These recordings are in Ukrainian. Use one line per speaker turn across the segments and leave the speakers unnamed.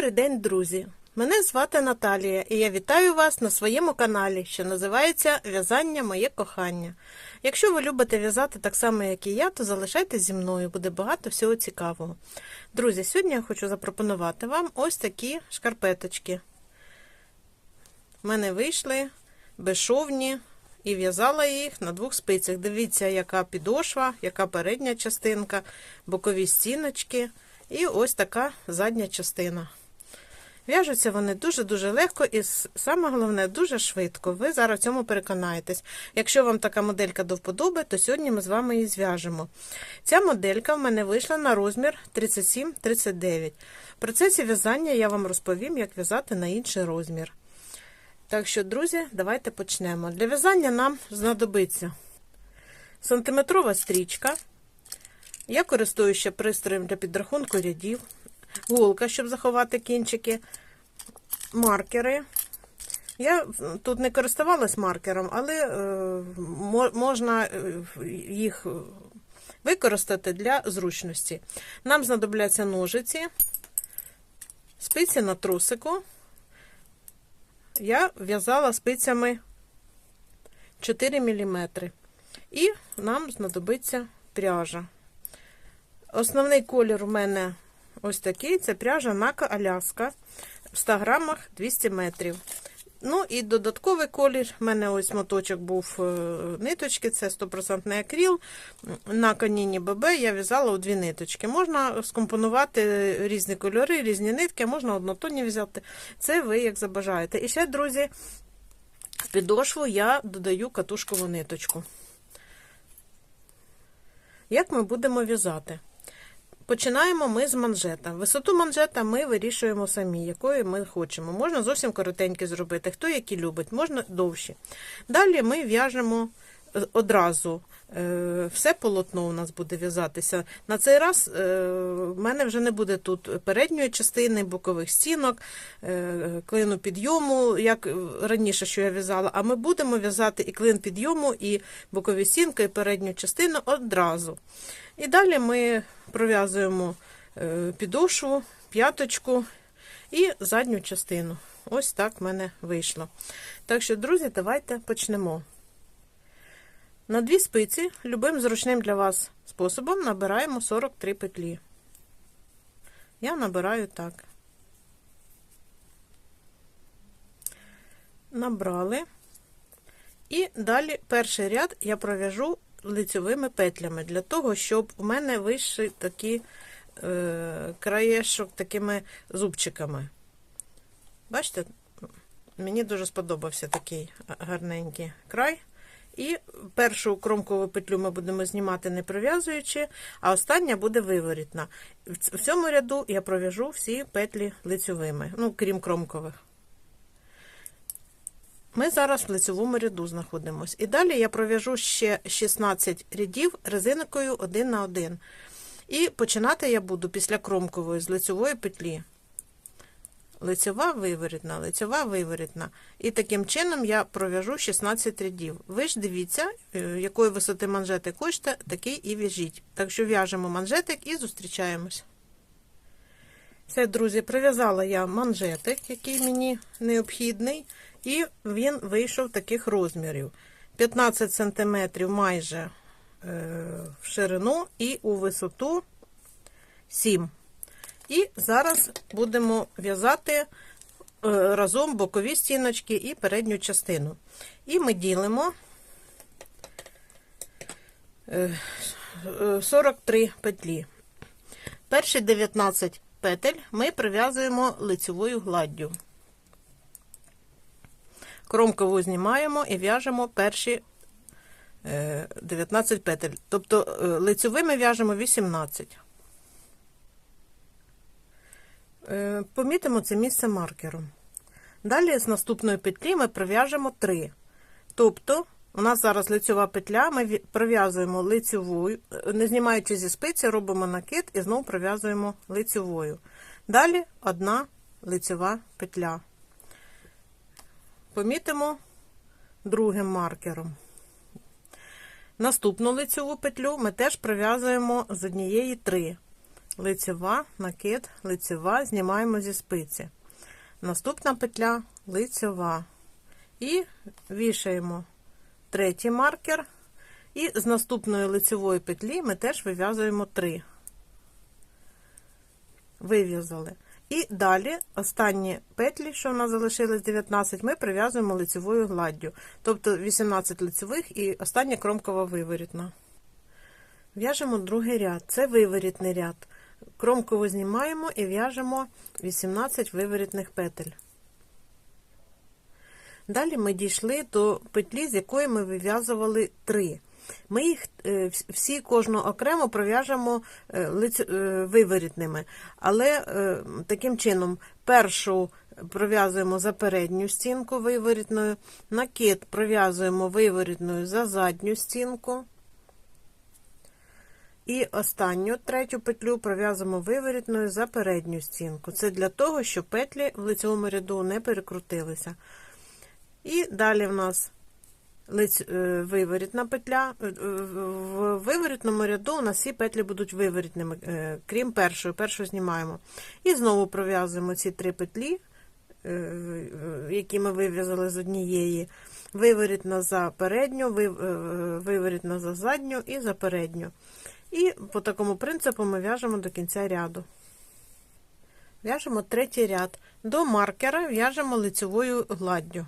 Добрий день, друзі! Мене звати Наталія, і я вітаю вас на своєму каналі, що називається В'язання Моє кохання. Якщо ви любите в'язати так само, як і я, то залишайтесь зі мною, буде багато всього цікавого. Друзі, сьогодні я хочу запропонувати вам ось такі шкарпеточки. У мене вийшли безшовні і в'язала їх на двох спицях. Дивіться, яка підошва, яка передня частинка, бокові стіночки і ось така задня частина. В'яжуться вони дуже-дуже легко і саме головне, дуже швидко. Ви зараз в цьому переконаєтесь. Якщо вам така моделька до вподоби, то сьогодні ми з вами її зв'яжемо. Ця моделька в мене вийшла на розмір 37-39. В процесі в'язання я вам розповім, як в'язати на інший розмір. Так що, друзі, давайте почнемо. Для в'язання нам знадобиться сантиметрова стрічка. Я користуюся пристроєм для підрахунку рядів, голка, щоб заховати кінчики, маркери. Я тут не користувалась маркером, але е, можна їх використати для зручності. Нам знадобляться ножиці, спиці на трусику. Я в'язала спицями 4 мм. І нам знадобиться пряжа. Основний колір у мене ось такий: це пряжа Нака Аляска в 100 грамах 200 метрів. Ну і додатковий колір. У мене ось моточок був ниточки, це 100% акріл. На каніні ББ я в'язала у дві ниточки. Можна скомпонувати різні кольори, різні нитки, можна однотонні взяти. Це ви як забажаєте. І ще, друзі, в підошву я додаю катушкову ниточку. Як ми будемо в'язати? Починаємо ми з манжета. Висоту манжета ми вирішуємо самі, якою ми хочемо. Можна зовсім коротенькі зробити, хто які любить, можна довші. Далі ми в'яжемо одразу. Все полотно у нас буде в'язатися. На цей раз в мене вже не буде тут передньої частини, бокових стінок, клину підйому, як раніше, що я в'язала, а ми будемо в'язати і клин підйому, і бокові стінки, і передню частину одразу. І далі ми пров'язуємо підошву, п'яточку і задню частину. Ось так в мене вийшло. Так що, друзі, давайте почнемо. На дві спиці, любим зручним для вас способом, набираємо 43 петлі. Я набираю так. Набрали. І далі перший ряд я пров'яжу лицьовими петлями, для того, щоб у мене вийшли такі е, краєшок такими зубчиками. Бачите, мені дуже сподобався такий гарненький край. І першу кромкову петлю ми будемо знімати не пров'язуючи, а остання буде виворітна. В цьому ряду я пров'яжу всі петлі лицьовими, ну, крім кромкових. Ми зараз в лицевому ряду знаходимося. І далі я пров'яжу ще 16 рядів резинкою 1 на 1. І починати я буду після кромкової з лицевої петлі. Лицьова виворітна, лицьова виворітна. І таким чином я пров'яжу 16 рядів. Ви ж дивіться, якої висоти манжетик хочете, такий і в'яжіть. Так що в'яжемо манжетик і зустрічаємось. Все, друзі, прив'язала я манжетик, який мені необхідний. І він вийшов таких розмірів: 15 см майже в ширину і у висоту 7 І зараз будемо в'язати разом бокові стіночки і передню частину. І ми ділимо 43 петлі. Перші 19 петель ми прив'язуємо лицевою гладдю. Кромкову знімаємо і в'яжемо перші 19 петель. Тобто лицьовими в'яжемо 18. Помітимо це місце маркером. Далі з наступної петлі ми пров'яжемо 3. Тобто, у нас зараз лицьова петля, ми пров'язуємо лицьовою, не знімаючи зі спиці, робимо накид і знову пров'язуємо лицьовою. Далі одна лицьова петля. Помітимо другим маркером. Наступну лицьову петлю ми теж пров'язуємо з однієї 3. Лицьова, накид, лицьова, знімаємо зі спиці. Наступна петля лицьова. І вішаємо третій маркер. І з наступної лицьової петлі ми теж вив'язуємо 3. Вив'язали. І далі останні петлі, що в нас залишилось 19, ми прив'язуємо лицевою гладдю. Тобто 18 лицевих і остання кромкова виворітна. В'яжемо другий ряд. Це виворітний ряд. Кромкову знімаємо і в'яжемо 18 виворітних петель. Далі ми дійшли до петлі, з якої ми вив'язували 3. Ми їх е, всі кожну окремо пров'яжемо е, е, виворітними. Але таким чином першу пров'язуємо за передню стінку виворітною, накид пров'язуємо виворітною за задню стінку. І останню третю петлю пров'язуємо виворітною за передню стінку. Це для того, щоб петлі в лицевому ряду не перекрутилися. І далі в нас е, виворітна петля. Е, е, В виворітному ряду у нас всі петлі будуть виворітними, крім першої. Першу знімаємо. І знову пров'язуємо ці три петлі, які ми вив'язали з однієї. Виворітна за передню, е, виворітна за задню і за передню. І по такому принципу ми в'яжемо до кінця ряду. В'яжемо третій ряд. До маркера в'яжемо лицевою гладдю.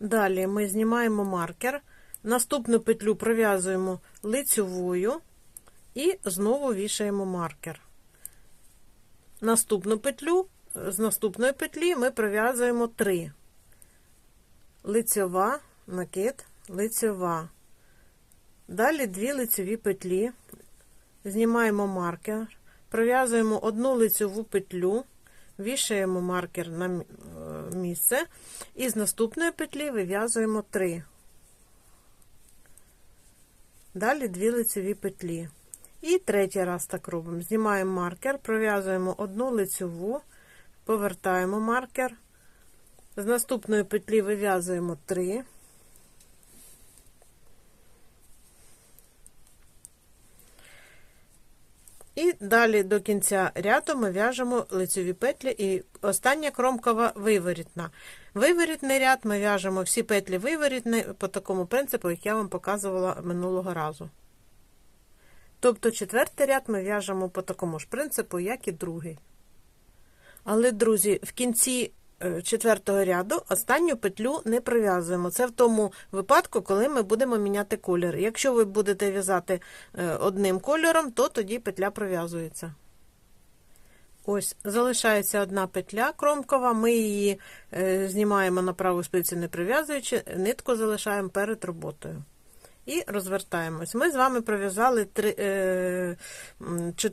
Далі ми знімаємо маркер, наступну петлю пров'язуємо лицевою і знову вішаємо маркер. Наступну петлю з наступної петлі ми пров'язуємо 3. Лицьова, накид, лицьова. Далі дві лицеві петлі, знімаємо маркер, пров'язуємо одну лицеву петлю, вішаємо маркер на е, місце і з наступної петлі вив'язуємо 3. Далі дві лицеві петлі. І третій раз так робимо. Знімаємо маркер, пров'язуємо одну лицеву, повертаємо маркер. З наступної петлі вив'язуємо 3. І далі до кінця ряду ми в'яжемо лицеві петлі і остання кромкова виворітна. Виворітний ряд ми в'яжемо всі петлі виворітні по такому принципу, як я вам показувала минулого разу. Тобто четвертий ряд ми в'яжемо по такому ж принципу, як і другий. Але, друзі, в кінці е, четвертого ряду останню петлю не пров'язуємо. Це в тому випадку, коли ми будемо міняти колір. Якщо ви будете в'язати е, одним кольором, то тоді петля пров'язується. Ось, залишається одна петля кромкова, ми її е, знімаємо на праву спицю не прив'язуючи, нитку залишаємо перед роботою. І розвертаємось. Ми з вами пров'язали три- е,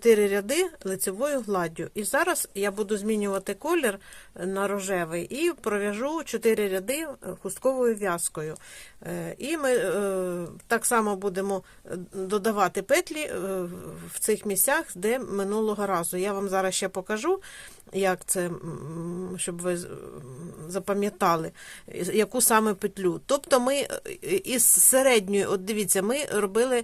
ряди лицевою гладдю. І зараз я буду змінювати колір на рожевий і пров'яжу чотири ряди хустковою в'язкою. Е, І ми е, так само будемо додавати петлі в цих місцях, де минулого разу. Я вам зараз ще покажу, як це, щоб ви запам'ятали, яку саме петлю. Тобто ми із середньої, от дивіться, ми робили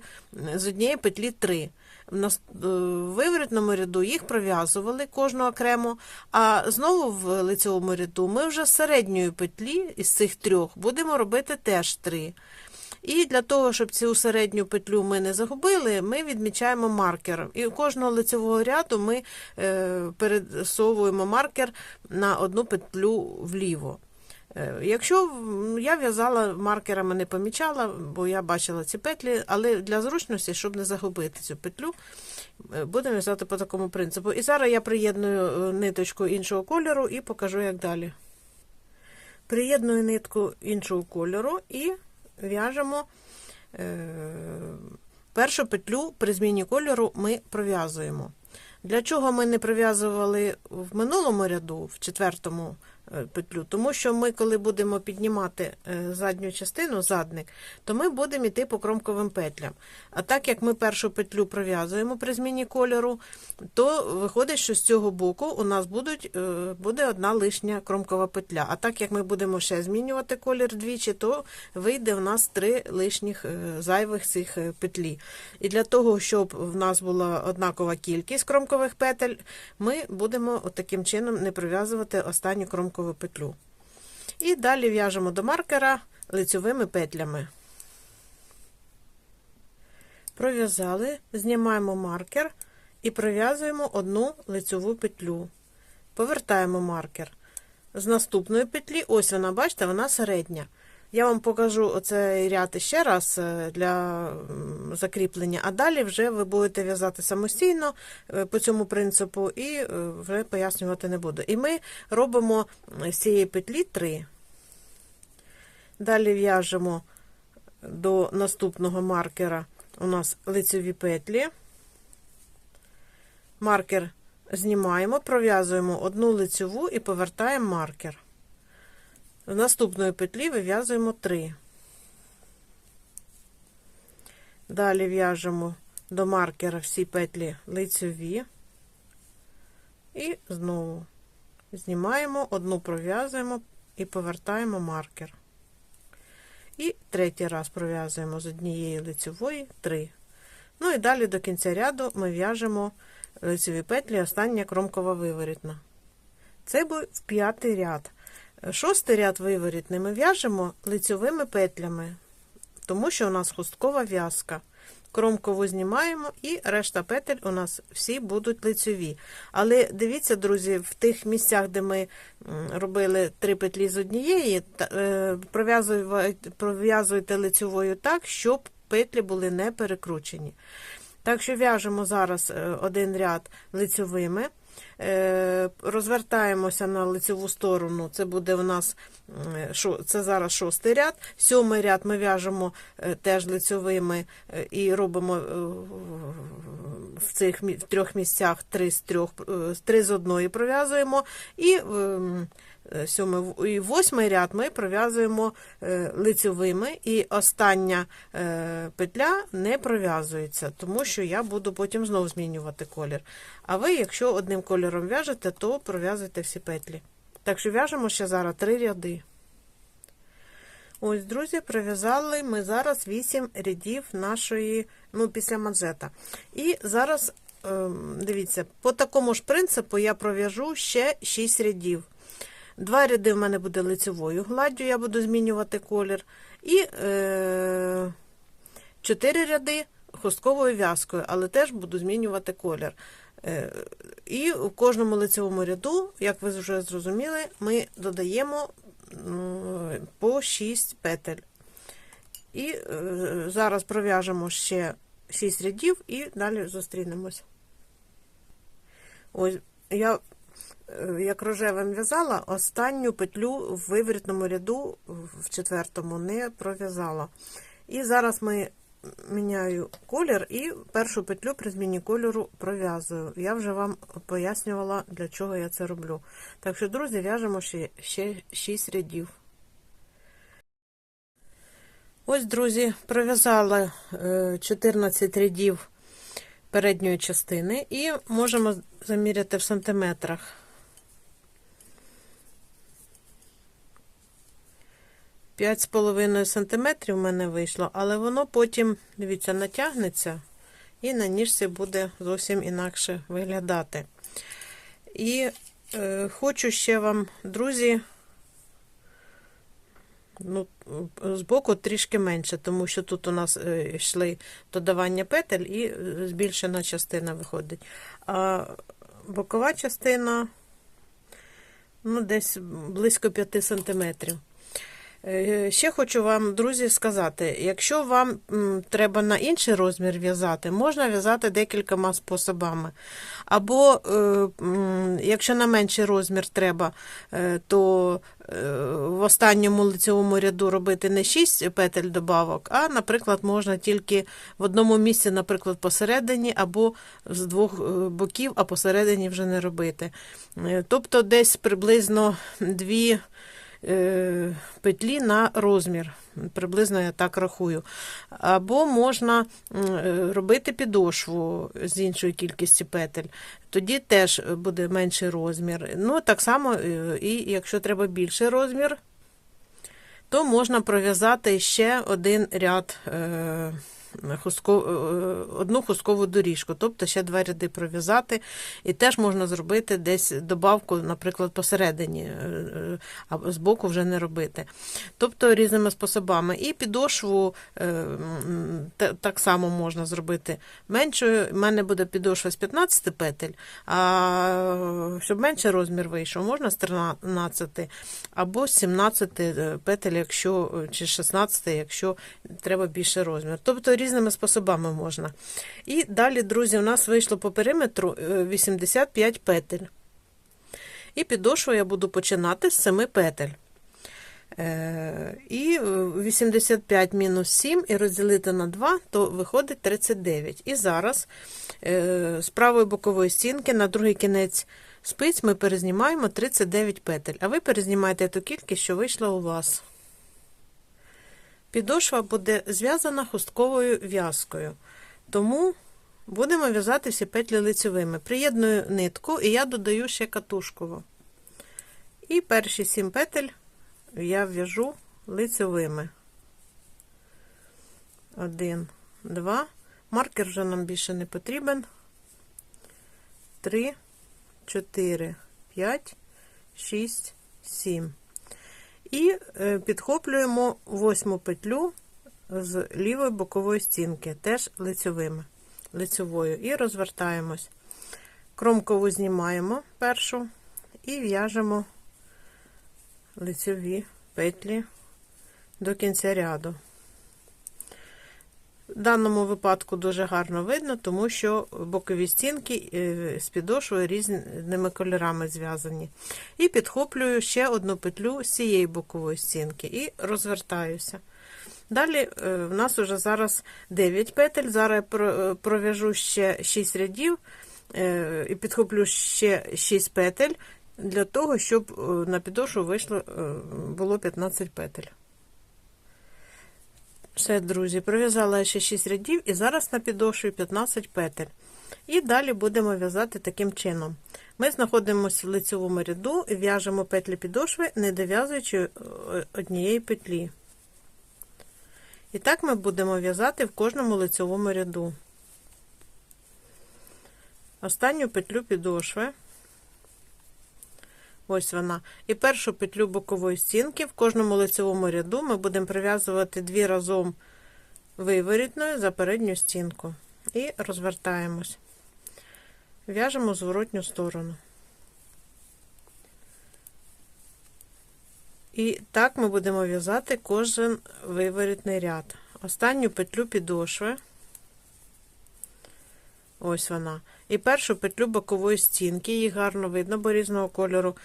з однієї петлі три. В е, в виворітному ряду їх пров'язували кожну окремо, а знову в лицевому ряду ми вже з середньої петлі із цих трьох будемо робити теж три. І для того, щоб цю середню петлю ми не загубили, ми відмічаємо маркер. І у кожного лицевого ряду ми е, пересовуємо маркер на одну петлю вліво. Е, Якщо я в'язала маркерами, не помічала, бо я бачила ці петлі, але для зручності, щоб не загубити цю петлю, е, будемо в'язати по такому принципу. І зараз я приєдную е, ниточку іншого кольору і покажу, як далі. Приєдную нитку іншого кольору і в'яжемо першу петлю при зміні кольору ми пров'язуємо. Для чого ми не пров'язували в минулому ряду, в четвертому, петлю. Тому що ми, коли будемо піднімати е, задню частину, задник, то ми будемо йти по кромковим петлям. А так як ми першу петлю пров'язуємо при зміні кольору, то виходить, що з цього боку у нас будуть, е, буде одна лишня кромкова петля. А так як ми будемо ще змінювати колір двічі, то вийде у нас три лишніх е, зайвих цих е, петлі. І для того, щоб в нас була однакова кількість кромкових петель, ми будемо таким чином не пров'язувати останню кромкову петлю. І далі в'яжемо до маркера лицьовими петлями. Пров'язали, знімаємо маркер і пров'язуємо одну лицьову петлю. Повертаємо маркер. З наступної петлі, ось вона, бачите, вона середня. Я вам покажу оцей ряд ще раз е, для закріплення, а далі вже ви будете в'язати самостійно е, по цьому принципу і е, вже пояснювати не буду. І ми робимо з цієї петлі 3. Далі в'яжемо до наступного маркера у нас лицеві петлі. Маркер знімаємо, пров'язуємо одну лицеву і повертаємо маркер. В наступної петлі вив'язуємо 3. Далі в'яжемо до маркера всі петлі лицеві. І знову знімаємо, одну пров'язуємо і повертаємо маркер. І третій раз пров'язуємо з однієї лицевої 3. Ну і далі до кінця ряду ми в'яжемо лицеві петлі, остання кромкова виворітна. Це був п'ятий ряд. Шостий ряд виворітний ми в'яжемо лицьовими петлями, тому що у нас хусткова в'язка. Кромкову знімаємо, і решта петель у нас всі будуть лицьові. Але дивіться, друзі, в тих місцях, де ми робили три петлі з однієї, е, пров'язуйте лицьовою так, щоб петлі були не перекручені. Так що в'яжемо зараз е, один ряд лицьовими. Е, розвертаємося на лицеву сторону, це буде у нас це зараз шостий ряд. Сьомий ряд ми в'яжемо е, теж лицьовими і робимо в цих трьох місцях три з трьох, три з одної пров'язуємо. І ем, сьомий і восьмий ряд ми пров'язуємо лицьовими, і остання петля не пров'язується, тому що я буду потім знову змінювати колір. А ви, якщо одним кольором в'яжете, то пров'язуйте всі петлі. Так що в'яжемо ще зараз три ряди. Ось, друзі, пров'язали ми зараз 8 рядів нашої, ну, після манжета. І зараз, дивіться, по такому ж принципу я пров'яжу ще 6 рядів. Два ряди в мене буде лицевою гладдю, я буду змінювати колір. І е, 4 ряди хустковою в'язкою, але теж буду змінювати колір. Е, і у кожному лицевому ряду, як ви вже зрозуміли, ми додаємо по 6 петель. І е, зараз пров'яжемо ще 6 рядів і далі зустрінемось. Ось, я, е, як рожевим в'язала, останню петлю в виворітному ряду, в четвертому, не пров'язала. І зараз ми міняю колір і першу петлю при зміні кольору пров'язую. Я вже вам пояснювала, для чого я це роблю. Так що, друзі, в'яжемо ще, ще 6 рядів. Ось, друзі, пров'язала 14 рядів передньої частини і можемо заміряти в сантиметрах. 5,5 см в мене вийшло, але воно потім, дивіться, натягнеться і на ніжці буде зовсім інакше виглядати. І е, хочу ще вам, друзі, ну, збоку трішки менше, тому що тут у нас е, йшли додавання петель і е, збільшена частина виходить. А бокова частина ну, десь близько 5 см. Е, Ще хочу вам, друзі, сказати, якщо вам треба на інший розмір в'язати, можна в'язати декількома способами. Або, е, якщо на менший розмір треба, е, то в останньому лицевому ряду робити не 6 петель добавок, а, наприклад, можна тільки в одному місці, наприклад, посередині, або з двох боків, а посередині вже не робити. Тобто десь приблизно дві петлі на розмір. Приблизно я так рахую. Або можна е, робити підошву з іншої кількості петель. Тоді теж буде менший розмір. Ну, так само, е, і якщо треба більший розмір, то можна пров'язати ще один ряд. Е, хустко- е, одну хусткову доріжку, тобто ще два ряди пров'язати, і теж можна зробити десь добавку, наприклад, посередині, е, е, а з боку вже не робити. Тобто різними способами. І підошву е, так само можна зробити меншою. У мене буде підошва з 15 петель, а щоб менший розмір вийшов, можна з 13 або з 17 петель, якщо чи 16, якщо треба більший розмір. Тобто різними способами можна. І далі, друзі, у нас вийшло по периметру е, 85 петель. І підошву я буду починати з 7 петель. Е, І е, 85 мінус 7 і розділити на 2, то виходить 39. І зараз е, з правої бокової стінки на другий кінець спиць ми перезнімаємо 39 петель. А ви перезнімаєте ту кількість, що вийшла у вас. Підошва буде зв'язана хустковою в'язкою. Тому будемо в'язати всі петлі лицевими. Приєдную нитку і я додаю ще катушкову. І перші 7 петель я в'яжу лицевими. Один, два. Маркер вже нам більше не потрібен. Три, чотири, п'ять, шість, сім. І е, підхоплюємо восьму петлю з лівої бокової стінки, теж лицьовими, лицевою, і розвертаємось. Кромкову знімаємо першу і в'яжемо лицеві петлі до кінця ряду. В даному випадку дуже гарно видно, тому що бокові стінки е, з підошвою різними кольорами зв'язані. І підхоплюю ще одну петлю з цієї бокової стінки і розвертаюся. Далі е, в нас вже зараз 9 петель. Зараз я е, пров'яжу ще 6 рядів і підхоплю ще 6 петель для того, щоб на підошву вийшло було 15 петель. Все, друзі, пров'язала ще 6 рядів і зараз на підошві 15 петель. І далі будемо в'язати таким чином. Ми знаходимося в лицевому ряду і в'яжемо петлі підошви, не дов'язуючи е, однієї петлі. І так ми будемо в'язати в кожному лицевому ряду. Останню петлю підошви. Ось вона. І першу петлю бокової стінки в кожному лицевому ряду ми будемо прив'язувати дві разом виворітною за передню стінку. І розвертаємось. В'яжемо зворотню сторону. І так ми будемо в'язати кожен виворітний ряд. Останню петлю підошви. Ось вона. І першу петлю бокової стінки, її гарно видно, бо різного кольору.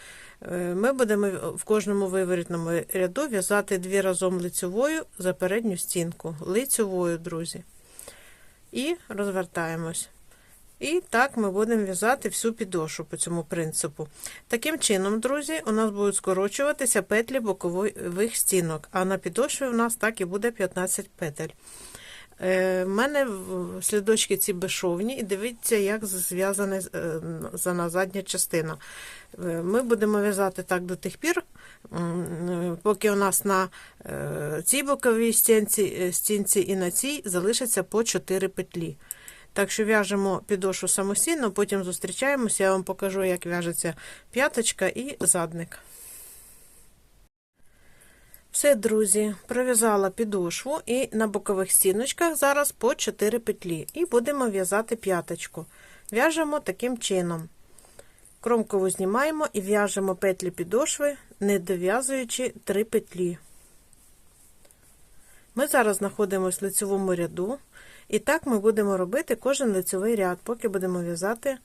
Е, Ми будемо в кожному виворітному ряду в'язати дві разом лицевою за передню стінку. Лицевою, друзі. І розвертаємось. І так ми будемо в'язати всю підошву по цьому принципу. Таким чином, друзі, у нас будуть скорочуватися петлі бокових стінок, а на підошві у нас так і буде 15 петель. У мене слідочки ці безшовні, і дивіться, як зв'язана зана задня частина. Е, Ми будемо в'язати так до тих пір, поки у нас на е, цій боковій стінці, е, стінці і на цій залишиться по 4 петлі. Так що в'яжемо підошву самостійно, потім зустрічаємося, я вам покажу, як в'яжеться п'яточка і задник. Все, друзі, пров'язала підошву і на бокових стіночках зараз по 4 петлі. І будемо в'язати п'яточку. В'яжемо таким чином. Кромкову знімаємо і в'яжемо петлі підошви, не дов'язуючи 3 петлі. Ми зараз знаходимося в лицьовому ряду, і так ми будемо робити кожен лицьовий ряд, поки будемо в'язати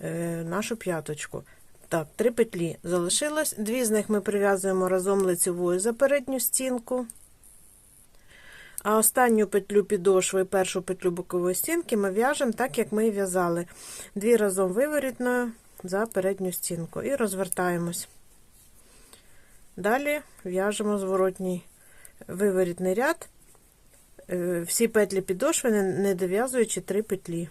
е, нашу п'яточку. Так, три петлі залишилось. Дві з них ми прив'язуємо разом лицьовою за передню стінку. А останню петлю підошви і першу петлю бокової стінки ми в'яжемо так, як ми і в'язали. Дві разом виворітною за передню стінку. І розвертаємось. Далі в'яжемо зворотній виворітний ряд. Е, Всі петлі підошви, не дов'язуючи три петлі.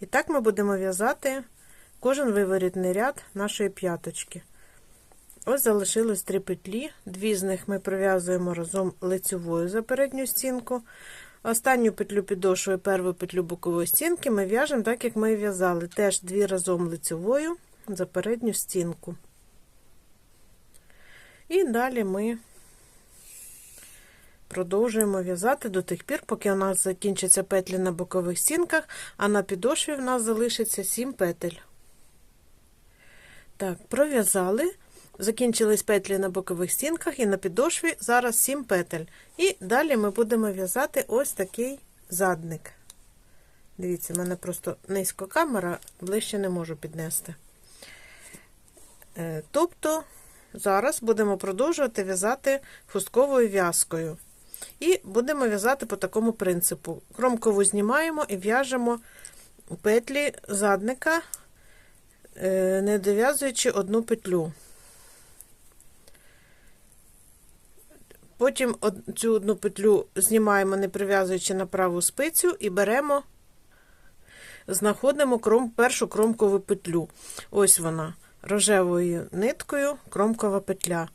І так ми будемо в'язати кожен виворітний ряд нашої п'яточки. Ось залишилось три петлі, дві з них ми пров'язуємо разом лицьовою за передню стінку. Останню петлю підошвою, першу петлю бокової стінки ми в'яжемо так, як ми в'язали. Теж дві разом лицьовою за передню стінку. І далі ми продовжуємо в'язати до тих пір, поки у нас закінчаться петлі на бокових стінках, а на підошві в нас залишиться 7 петель. Так, пров'язали. Закінчились петлі на бокових стінках і на підошві зараз 7 петель. І далі ми будемо в'язати ось такий задник. Дивіться, в мене просто низько камера, ближче не можу піднести. Е, Тобто, зараз будемо продовжувати в'язати хустковою в'язкою. І будемо в'язати по такому принципу. Кромкову знімаємо і в'яжемо петлі задника, не дов'язуючи одну петлю. Потім цю одну петлю знімаємо, не прив'язуючи на праву спицю, і беремо, знаходимо кром, першу кромкову петлю. Ось вона, рожевою ниткою, кромкова петля.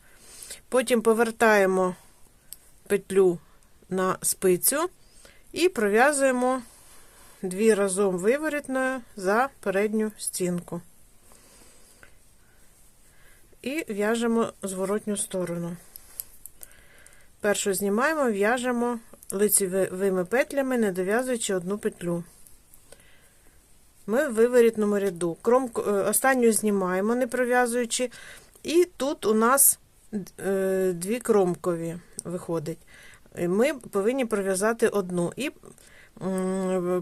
Потім повертаємо петлю на спицю і пров'язуємо дві разом виворітною за передню стінку. І в'яжемо зворотню сторону. Першу знімаємо, в'яжемо лицевими петлями, не дов'язуючи одну петлю. Ми в виворітному ряду. Кромку, останню знімаємо, не пров'язуючи, і тут у нас е, дві кромкові виходить. Ми повинні пров'язати одну і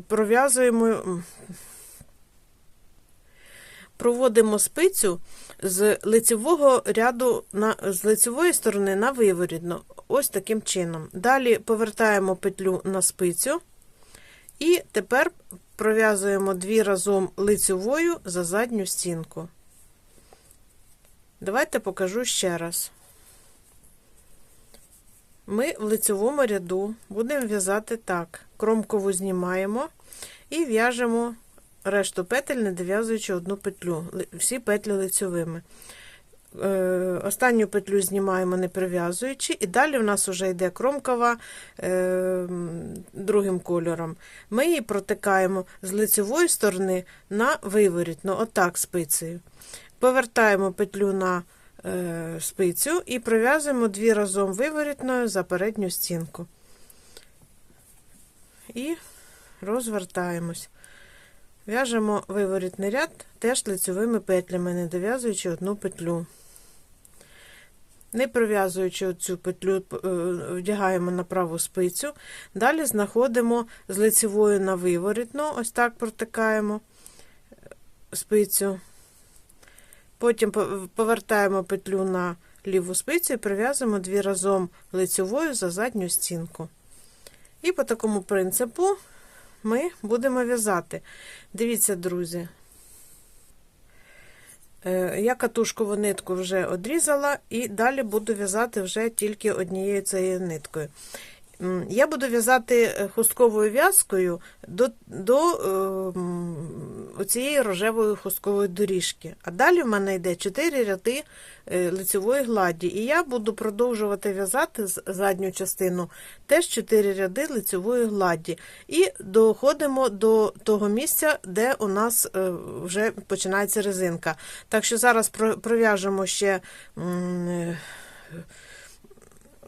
пров'язуємо, проводимо спицю з лицевого ряду на, з лицевої сторони на виворідну. Ось таким чином. Далі повертаємо петлю на спицю, і тепер пров'язуємо дві разом лицевою за задню стінку. Давайте покажу ще раз. Ми в лицевому ряду будемо в'язати так: кромкову знімаємо і в'яжемо решту петель, не дов'язуючи одну петлю, всі петлі лицевими. Е, останню петлю знімаємо, не прив'язуючи, і далі в нас вже йде кромкова е, другим кольором. Ми її протикаємо з лицевої сторони на виворітну, отак спицею. Повертаємо петлю на е, спицю і пров'язуємо дві разом виворітною за передню стінку. І розвертаємось. В'яжемо виворітний ряд теж лицевими петлями, не дов'язуючи одну петлю. Не пров'язуючи цю петлю, вдягаємо на праву спицю. Далі знаходимо з лицевою на виворітну, ось так протикаємо спицю. Потім повертаємо петлю на ліву спицю і прив'язуємо дві разом лицевою за задню стінку. І по такому принципу ми будемо в'язати. Дивіться, друзі. Я катушкову нитку вже одрізала, і далі буду в'язати вже тільки однією цією ниткою. Я буду в'язати хустковою в'язкою до до е, цієї рожевої хусткової доріжки. А далі в мене йде 4 ряди лицевої гладі. І я буду продовжувати в'язати задню частину теж 4 ряди лицевої гладі. І доходимо до того місця, де у нас е, вже починається резинка. Так що зараз пров'яжемо ще. Е,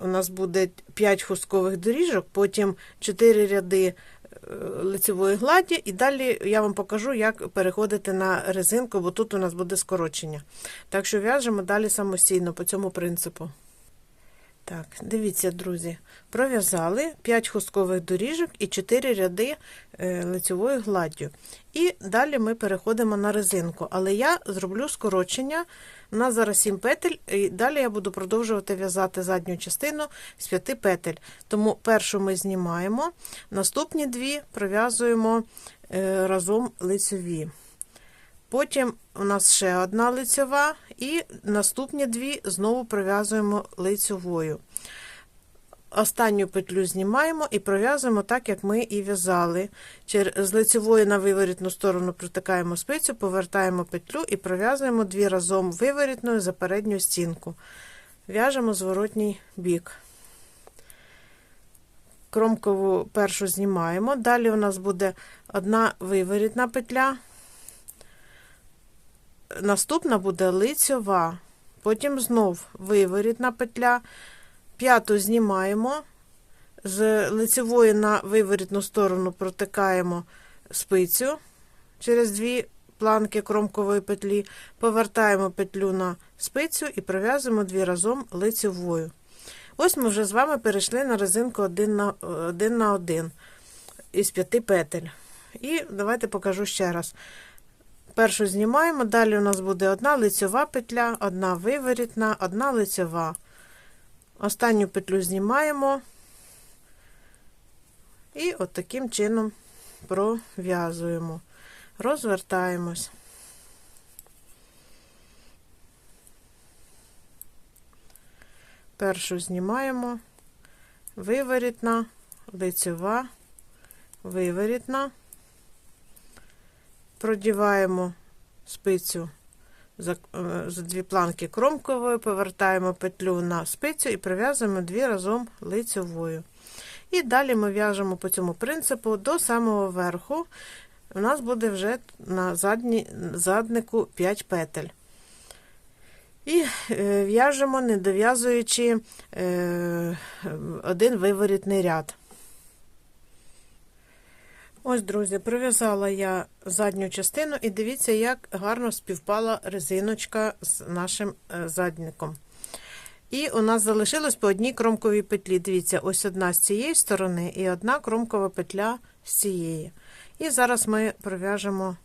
у нас буде 5 хусткових доріжок, потім 4 ряди лицевої гладі, і далі я вам покажу, як переходити на резинку, бо тут у нас буде скорочення. Так що в'яжемо далі самостійно по цьому принципу. Так, дивіться, друзі, пров'язали 5 хусткових доріжок і 4 ряди е, лицьовою гладдю. І далі ми переходимо на резинку. Але я зроблю скорочення. У нас зараз 7 петель, і далі я буду продовжувати в'язати задню частину з 5 петель. Тому першу ми знімаємо, наступні дві пров'язуємо е, разом лицьові. Потім у нас ще одна лицьова, і наступні дві знову пров'язуємо лицьовою. Останню петлю знімаємо і пров'язуємо так, як ми і в'язали. З лицьової на виворітну сторону протикаємо спицю, повертаємо петлю і пров'язуємо дві разом виворітною за передню стінку. В'яжемо зворотній бік. Кромкову першу знімаємо. Далі у нас буде одна виворітна петля. Наступна буде лицьова, потім знов виворітна петля. П'яту знімаємо, з лицевої на виворітну сторону протикаємо спицю через дві планки кромкової петлі, повертаємо петлю на спицю і пров'язуємо дві разом лицевою. Ось ми вже з вами перейшли на резинку один на один, на один із п'яти петель. І давайте покажу ще раз. Першу знімаємо, далі у нас буде одна лицьова петля, одна виворітна, одна лицьова. Останню петлю знімаємо і от таким чином пров'язуємо. Розвертаємось. Першу знімаємо, виворітна, лицьова, виворітна, продіваємо спицю за, е, за дві планки кромкової, повертаємо петлю на спицю і прив'язуємо дві разом лицьовою. І далі ми в'яжемо по цьому принципу до самого верху. У нас буде вже на задні, заднику 5 петель. І е, в'яжемо, не дов'язуючи е, один виворітний ряд. Ось, друзі, прив'язала я задню частину, і дивіться, як гарно співпала резиночка з нашим е, задником. І у нас залишилось по одній кромковій петлі. Дивіться, ось одна з цієї сторони і одна кромкова петля з цієї. І зараз ми пров'яжемо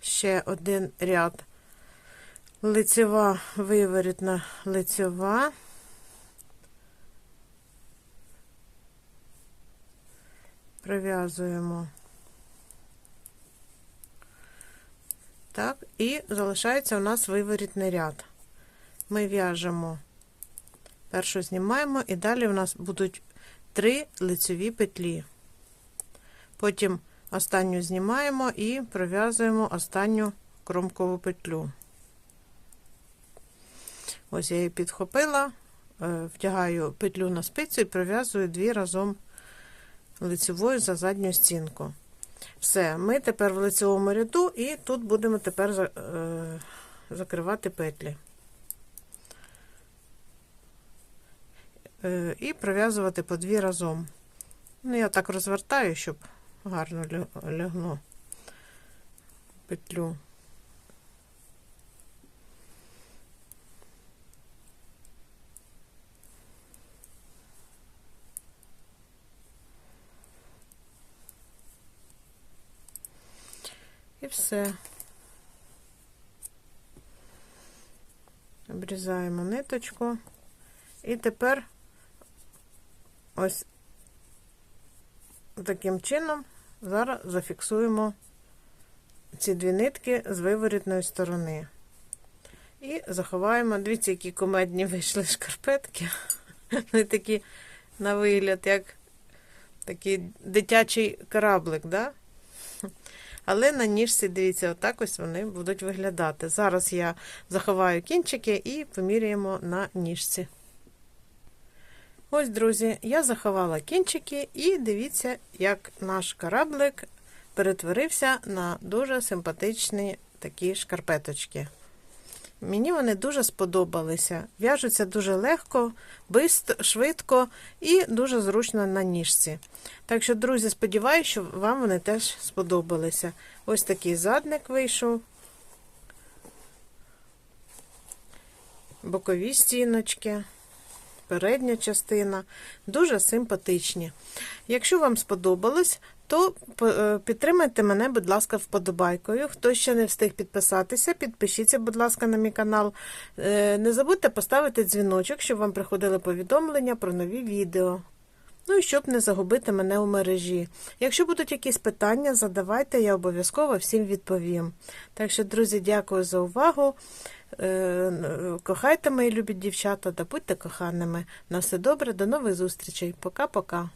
ще один ряд. Лицева виворітна лицева. Прив'язуємо. Так, і залишається у нас виворітний ряд. Ми в'яжемо, першу знімаємо, і далі у нас будуть три лицеві петлі. Потім останню знімаємо і пров'язуємо останню кромкову петлю. Ось я її підхопила, е, втягаю петлю на спицю і пров'язую дві разом лицевою за задню стінку. Все, ми тепер в лицевому ряду, і тут будемо тепер е, закривати петлі. Е, і пров'язувати по дві разом. Ну, я так розвертаю, щоб гарно лягло петлю. Все. Обрізаємо ниточку. І тепер ось таким чином зараз зафіксуємо ці дві нитки з виворітної сторони. І заховаємо, дивіться, які комедні вийшли шкарпетки. Вони такі на вигляд, як такий дитячий кораблик, да? Але на ніжці, дивіться, отак ось вони будуть виглядати. Зараз я заховаю кінчики і поміряємо на ніжці. Ось, друзі, я заховала кінчики, і дивіться, як наш кораблик перетворився на дуже симпатичні такі шкарпеточки. Мені вони дуже сподобалися. В'яжуться дуже легко, швидко і дуже зручно на ніжці. Так що, друзі, сподіваюся, що вам вони теж сподобалися. Ось такий задник вийшов. Бокові стіночки. передня частина. Дуже симпатичні. Якщо вам сподобалось, то е, підтримайте мене, будь ласка, вподобайкою. Хто ще не встиг підписатися, підпишіться, будь ласка, на мій канал. Е, Не забудьте поставити дзвіночок, щоб вам приходили повідомлення про нові відео. Ну і щоб не загубити мене у мережі. Якщо будуть якісь питання, задавайте, я обов'язково всім відповім. Так що, друзі, дякую за увагу. Е, Кохайте, мої любі дівчата, та будьте коханими. На все добре, до нових зустрічей. Пока-пока.